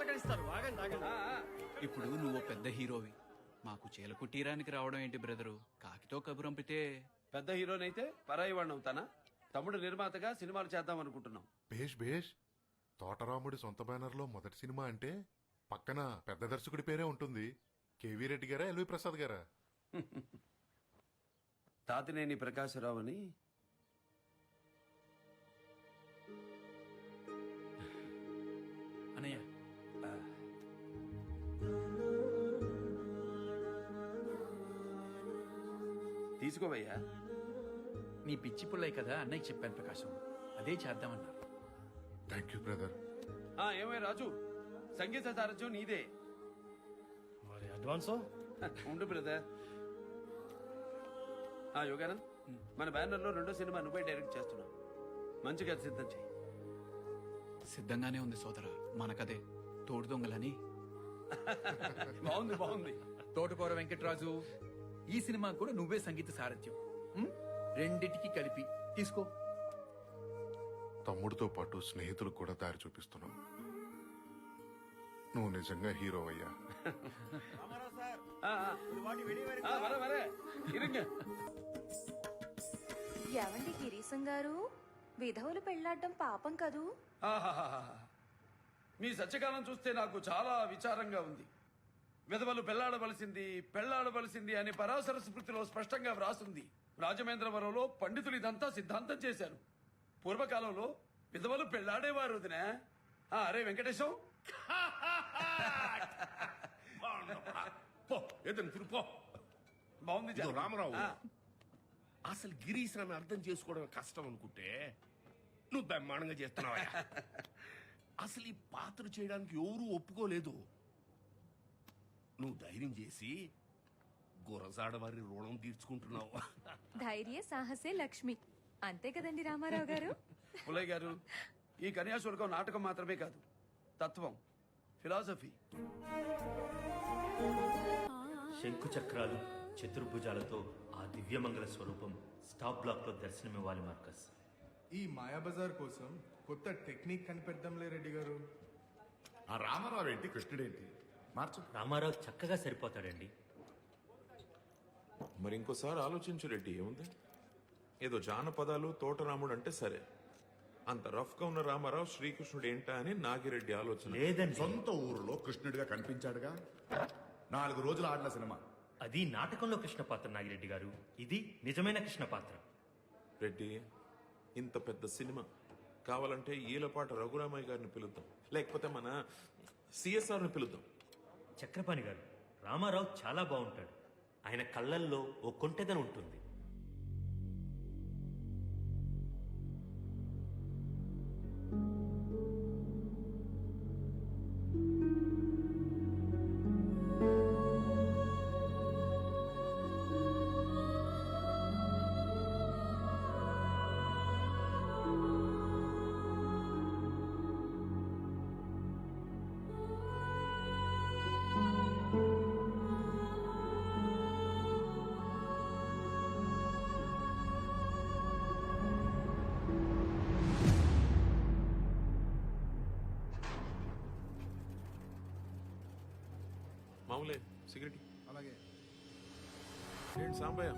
పలకరిస్తారు ఆగండి ఆగండి. ఆ, ఆ. ఇప్పుడు నువ్వు పెద్ద హీరోవి. మాకు చీల కుట్టీరానికి రావడం ఏంటి బ్రదరు? కాకితో కబురంపితే పెద్ద హీరోనైతే పరాయి వాడిని అవుతానా? తమ్ముడు నిర్మాతగా సినిమాలు చేద్దాం అనుకుంటున్నాం. భేష్ భేష్. తోటరాముడి సొంత బ్యానర్లో మొదటి సినిమా అంటే పక్కన పెద్ద దర్శకుడి పేరే ఉంటుంది. కేవీ రెడ్డి గారా ఎల్వి ప్రసాద్ గారా? తాతినేని ప్రకాశరావు అని. అనయ్య తీసుకోవయ్యా. నీ పిచ్చి పుల్లయ్య కదా అన్నయ్య చెప్పాను ప్రకాశం. అదే చేద్దామన్నారు. థ్యాంక్ యూ బ్రదర్ ఆ, ఏమై రాజు? సంగీత సారథ్యం నీదే. మరి అడ్వాన్స్? ఉండు బ్రదర్. ఆ యోగానంద్ మన బ్యానర్లో రెండో సినిమా నువ్వే డైరెక్ట్ చేస్తున్నావు. మంచిగా సిద్ధం చెయ్యి. సిద్ధంగానే ఉంది సోదర. మనకదే. తోడు దొంగలని. బాగుంది బాగుంది. తోటకూర వెంకటరాజు. ఈ సినిమా కూడా నువ్వే సంగీత సారథ్యం? రెండిటికి కలిపి. తీసుకో. తమ్ముడితో పాటు స్నేహితులకు కూడా దారి చూపిస్తున్నావు. నువ్వు నిజంగా హీరో అయ్యా. ఏవండి గిరీశం గారు? విధవులు పెళ్ళాడడం పాపం కదూ. మీ సత్యకాలం చూస్తే నాకు చాలా విచారంగా ఉంది. విధవలు పెళ్ళాడవలసింది పెళ్ళాడవలసింది అని పరాశర స్మృతిలో స్పష్టంగా వ్రాసుంది రాజమేంద్రవరంలో పండితులు ఇదంతా సిద్ధాంతం చేశారు. పూర్వకాలంలో విధవలు పెళ్ళాడేవారు వదినా. అరే వెంకటేశం. బాగుంది. రామారావు. ఆ, అసలు అని అర్థం చేసుకోవడం కష్టం అనుకుంటే నువ్వు బ్రహ్మాండంగా చేస్తున్నావా అసలు ఈ పాత్ర చేయడానికి ఎవరూ ఒప్పుకోలేదు. నువ్వు ధైర్యం చేసి గురజాడ వారి రుణం తీర్చుకుంటున్నావు. ధైర్య సాహసే లక్ష్మి. అంతే కదండి రామారావు గారు? పుల్లయ్య గారు ఈ కన్యాశుల్కం నాటకం మాత్రమే కాదు తత్వం ఫిలాసఫీ. శంకు చక్రాలు చతుర్భుజాలతో ఆ దివ్యమంగళ స్వరూపం స్టాప్ బ్లాక్లో దర్శనమివ్వాలి మార్కస్. ఈ మాయాబజార్ కోసం కొత్త టెక్నిక్ కనిపెడదాంలే రెడ్డి గారు. ఆ రామారావు ఏంటి కృష్ణుడేంటి? మార్చు. రామారావు చక్కగా సరిపోతాడండి. మరి ఇంకోసారి ఆలోచించు రెడ్డి ఏముంది? ఏదో జానపదాలు తోటరాముడు అంటే సరే. అంత రఫ్గా ఉన్న రామారావు శ్రీకృష్ణుడు ఏంటా అని నాగిరెడ్డి ఆలోచన. లేదండి. సొంత ఊరిలో కృష్ణుడిగా కనిపించాడుగా? నాలుగు రోజులు ఆడిన సినిమా. అది నాటకంలో కృష్ణ పాత్ర నాగిరెడ్డి గారు. ఇది నిజమైన కృష్ణ పాత్ర. రెడ్డి ఇంత పెద్ద సినిమా. కావాలంటే ఈలపాట రఘురామయ్య గారిని పిలుద్దాం. లేకపోతే మన సిఎస్ఆర్ని పిలుద్దాం. చక్రపాణి గారు. రామారావు చాలా బాగుంటాడు ఆయన కళ్ళల్లో ఓ కొంటెదన ఉంటుంది. మామూలే సిగరెట్ అలాగే. ఏంటి సాంబయ్య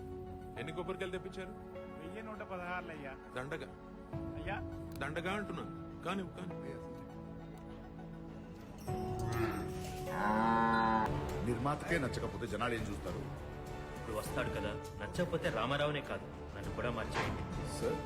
ఎన్ని కొబ్బరికాయలు తెప్పించారు? వెయ్యి నూట పదహారులు అయ్యా. దండగా. అయ్యా. దండగా అంటున్నాను కానీ కానీ నిర్మాతకే నచ్చకపోతే జనాలు ఏం చూస్తారు? ఇప్పుడు వస్తాడు కదా. నచ్చకపోతే రామారావునే కాదు. నన్ను కూడా మార్చేయండి. సార్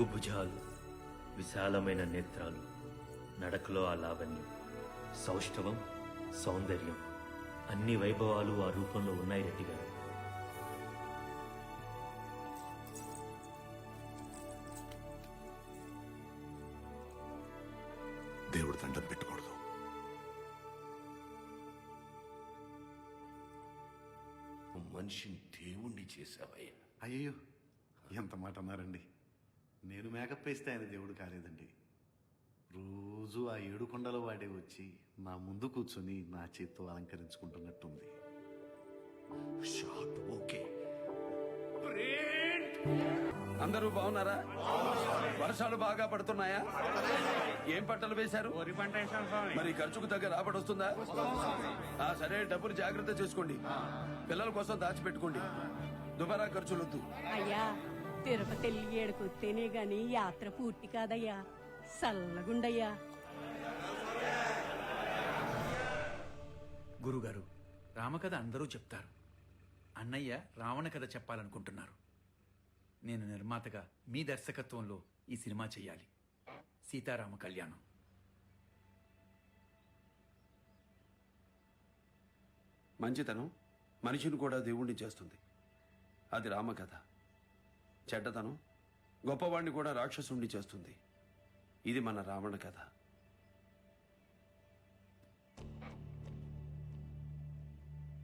ఎగుభుజాలు విశాలమైన నేత్రాలు నడకలో ఆ లావణ్యం సౌష్ఠవం సౌందర్యం అన్ని వైభవాలు ఆ రూపంలో ఉన్నాయి రెడ్డి గారు. దేవుడు దండం పెట్టకూడదు. మనిషిని దేవుణ్ణి చేసావయ్యా రోజు ఆ ఏడు కొండల వాడే వచ్చి నా ముందు కూర్చొని నా చేత్తో అలంకరించుకుంటున్నట్టుంది. Shot okay. అందరూ బాగున్నారా? వర్షాలు బాగా పడుతున్నాయా? ఏం పంటలు వేశారు? మరి ఖర్చుకు తగ్గ రాబడి వస్తుందా? ఆ సరే డబ్బులు జాగ్రత్త చేసుకోండి. పిల్లల కోసం దాచిపెట్టుకోండి. దుబారా ఖర్చులొద్దు. అయ్యా. తిరుపతి వెళ్ళి ఏడుకొస్తేనే గాని యాత్ర పూర్తి కాదయ్యా. సల్లగుండయ్యా. గురుగారు రామకథ అందరూ చెప్తారు. అన్నయ్య రావణ కథ చెప్పాలనుకుంటున్నారు. నేను నిర్మాతగా మీ దర్శకత్వంలో ఈ సినిమా చేయాలి సీతారామ కళ్యాణం. మంచితనం మనిషిని కూడా దేవుణ్ణి చేస్తుంది. అది రామకథ. చెడ్డతనం గొప్పవాణ్ణి కూడా రాక్షసుణ్ణి చేస్తుంది. ఇది మన రావణ కథ.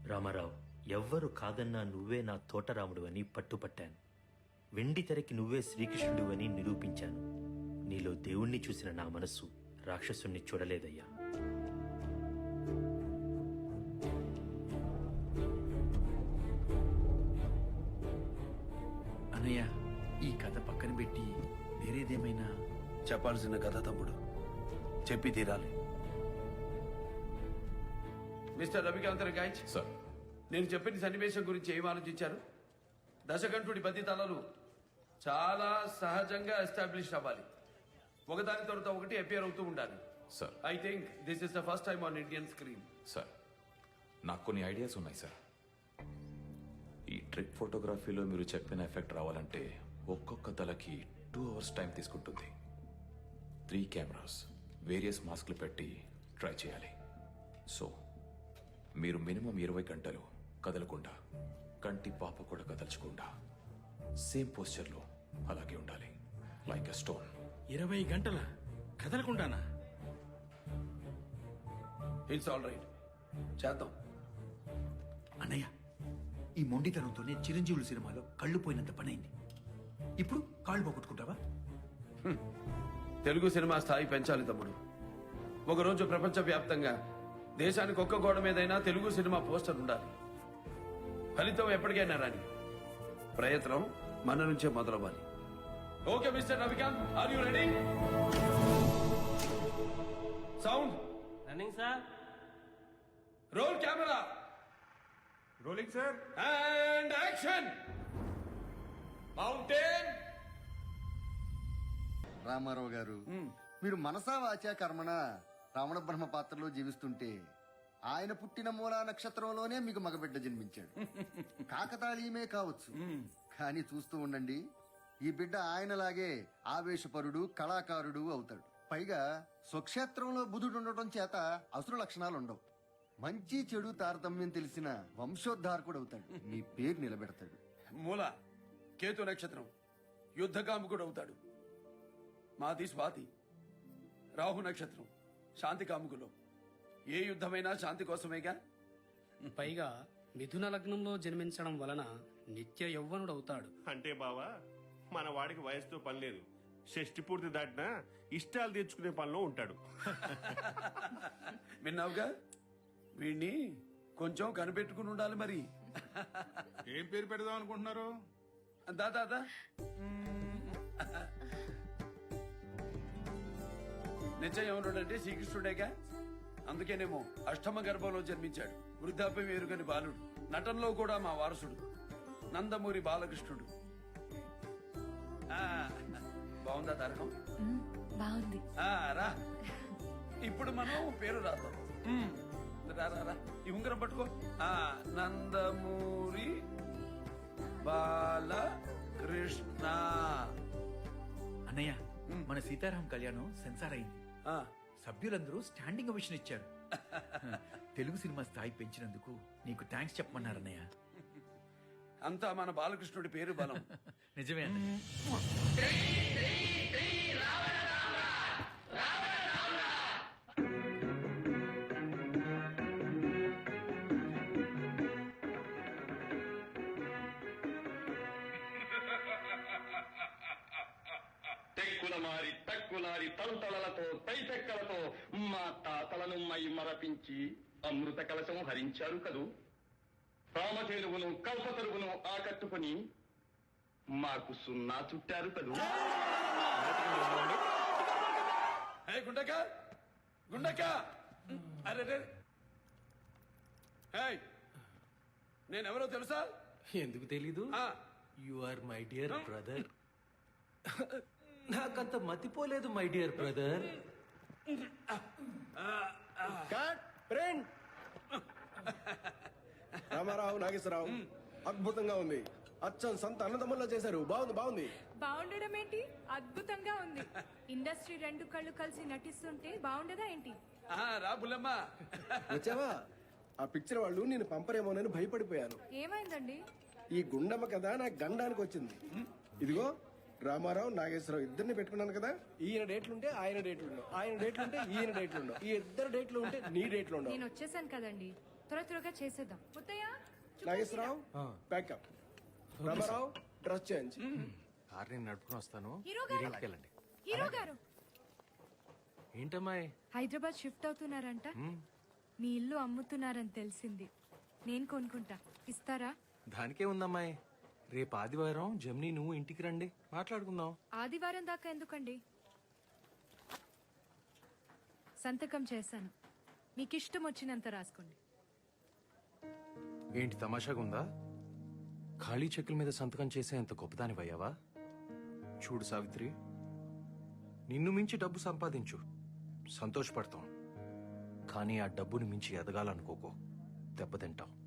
రామారావు ఎవ్వరు కాదన్నా నువ్వే నా తోటరాముడు అని పట్టుపట్టాను. వెండి తెరకి నువ్వే శ్రీకృష్ణుడు అని నిరూపించాను. నీలో దేవుణ్ణి చూసిన నా మనస్సు రాక్షసుణ్ణి చూడలేదయ్యా. అన్నయ్య ఈ కథ పక్కన పెట్టి వేరేదేమైనా? చెప్పాల్సిన కథ తమ్ముడు. చెప్పి తీరాలి. మిస్టర్ రవికాంత్ గాయచ్ సార్. నేను చెప్పిన సన్నివేశం గురించి ఏం ఆలోచించారు? దశకంఠుడి పది తలలు చాలా సహజంగా ఎస్టాబ్లిష్ అవ్వాలి. ఒకదాని తర్వాత ఒకటి అపియర్ అవుతూ ఉండాలి. Sir. I think this is the first time on Indian screen. Sir నాకు కొన్ని ఐడియాస్ ఉన్నాయి సార్. ఈ ట్రిక్ ఫోటోగ్రఫీలో మీరు చెప్పిన ఎఫెక్ట్ రావాలంటే ఒక్కొక్క తలకి టూ అవర్స్ టైం తీసుకుంటుంది. త్రీ కెమెరాస్ వేరియస్ మాస్క్లు పెట్టి ట్రై చేయాలి. సో మీరు మినిమం ఇరవై గంటలు కదలకుండా కంటి పాప కూడా కదల్చకుండా సేమ్ పోస్చర్లో అలాగే ఉండాలి. లైక్ ఎ స్టోన్ ఇరవై గంటల కదలకుండానా? ఇట్స్ ఆల్ రైట్ చేద్దాం. అన్నయ్య ఈ మొండితనంతోనే చిరంజీవులు సినిమాలో కళ్ళు పోయినంత పనైంది. ఇప్పుడు కాళ్ళు పోగొట్టుకుంటావా? తెలుగు సినిమా స్థాయి పెంచాలి తమ్ముడు. ఒకరోజు ప్రపంచవ్యాప్తంగా దేశానికి ఒక్క గోడ మీదైనా తెలుగు సినిమా పోస్టర్ ఉండాలి. ఫలితం ఎప్పటికైనా రాని ప్రయత్నం మన నుంచే మొదలవ్వాలి. Okay mister Ravikanth are you ready sound running sir roll camera rolling sir and action mountain Ramarao garu మీరు మనసా వాచా కర్మణ రావణ బ్రహ్మ పాత్రలో జీవిస్తుంటే ఆయన పుట్టిన మూలా నక్షత్రంలోనే మీకు మగబిడ్డ జన్మించాడు. కాకతాళీయమే కావచ్చు. కానీ చూస్తూ ఉండండి ఈ బిడ్డ ఆయనలాగే ఆవేశపరుడు కళాకారుడు అవుతాడు. పైగా స్వక్షేత్రంలో బుధుడు ఉండటం చేత అసురు లక్షణాలు ఉండవు మంచి చెడు తారతమ్యం తెలిసిన వంశోద్ధారకుడు అవుతాడు మీ పేరు నిలబెడతాడు. మూల కేతు నక్షత్రం యుద్ధకాముకుడు అవుతాడు మాది స్వాతి రాహు నక్షత్రం శాంతి కాముకులు. ఏ యుద్ధమైనా శాంతి కోసమేగా? పైగా మిథున లగ్నంలో జన్మించడం వలన నిత్య యౌవనుడవుతాడు. అంటే బావా మన వాడికి వయసుతో పని లేదు. షష్టి పూర్తి దాటినా ఇష్టాలు తీర్చుకునే పనిలో ఉంటాడు. విన్నావుగా? వీణ్ణి కొంచెం కనిపెట్టుకుని ఉండాలి మరి. ఏం పేరు పెడదాం అనుకుంటున్నారు? దా దా, దా. నిశ్చయమునుడంటే శ్రీకృష్ణుడేగా. అందుకేనేమో అష్టమ గర్భంలో జన్మించాడు. వృద్ధాప్యం ఎరుగని బాలుడు. నటనలో కూడా మా వారసుడు. నందమూరి బాలకృష్ణుడు. బాగుందా తారకం బాగుంది. ఆ, రా. ఇప్పుడు మనం పేరు రాద్దాం. ఈ ఉంగరం పట్టుకో. ఆ నందమూరి బాలకృష్ణ. అన్నయ్య మన సీతారాం కళ్యాణం సెన్సార్ అయింది. ఆ, సభ్యులందరూ స్టాండింగ్ ఓవేషన్ ఇచ్చారు. తెలుగు సినిమా స్థాయి పెంచినందుకు నీకు థ్యాంక్స్ చెప్పమన్నారు అన్నయ్య. అంతా మన బాలకృష్ణుడి పేరు బలం. నిజమే అన్నయ్య. కులమారి తక్కులారి తలుతలలతో తైతెక్కలతో మా తాతలను మై మరపించి అమృత కలశం హరించారు కదూ. రామధేనువును కల్పతరువును ఆకట్టుకుని మాకు సున్నా చుట్టారు కదూ. గుండక గుండక అరే రే! ఏయ్, నేనెవరో తెలుసా? ఎందుకు తెలీదు? ఆ, you are my dear brother నాకంత మతిపోలేదు my dear brother friend Ramarao Nageswararao అద్భుతంగా ఉంది. అచ్చం సంత అన్నదమ్ముల్లో చేశారు. బాగుంది బాగుంది. బాగుండడం ఏంటి? అద్భుతంగా ఉంది. ఇండస్ట్రీ రెండు కళ్ళు కలిసి నటిస్తుంటే బాగుండదా ఏంటి? ఆ, రా బుల్లమ్మ. వచ్చావా? ఆ పిక్చర్ వాళ్ళు నేను పంపరేమోనని భయపడిపోయాను. ఏమైందండి? ఈ గుండమ్మ కదా నా గండానికి వచ్చింది. ఇదిగో రామారావు నాగేశ్వరరావు ఇద్దరిని పెట్టుకున్నాను కదా? ఈయన డేట్లు ఉంటే ఆయన డేట్లు ఉండవు ఆయన డేట్లు ఉంటే ఈయన డేట్లు ఉండవు ఈ ఇద్దరు డేట్లు ఉంటే నీ డేట్లు ఉండవు నేను వచ్చేసాను కదండి. త్వర త్వరగా చేసేద్దాం. Muthaiah Nageswararao pack up Ramarao dress change car నేను నడుపుకుని వస్తాను. హీరో గారు. వెళ్ళండి. హీరో గారు. ఏంటమ్మాయి? హైదరాబాద్ షిఫ్ట్ అవుతున్నారంట. మీ ఇల్లు అమ్ముతున్నారని తెలిసింది. నేను కొనుక్కుంటా. ఇస్తారా? దానికే ఉందమ్మాయి. రేపు ఆదివారం జమ్ని నువ్వు ఇంటికి రండి. మాట్లాడుకుందాం. ఆదివారం దాకా ఎందుకండి? సంతకం చేశాను. మీకు ఇష్టం వచ్చినంత రాసుకోండి. ఏంటి తమాషాగా ఉందా ఖాళీ చెక్కుల మీద సంతకం చేసే అంత గొప్పదాని అయ్యావా చూడు సావిత్రి నిన్ను మించి డబ్బు సంపాదించు. సంతోషపడతాం. కానీ ఆ డబ్బుని మించి ఎదగాలనుకోకో. దెబ్బతింటావు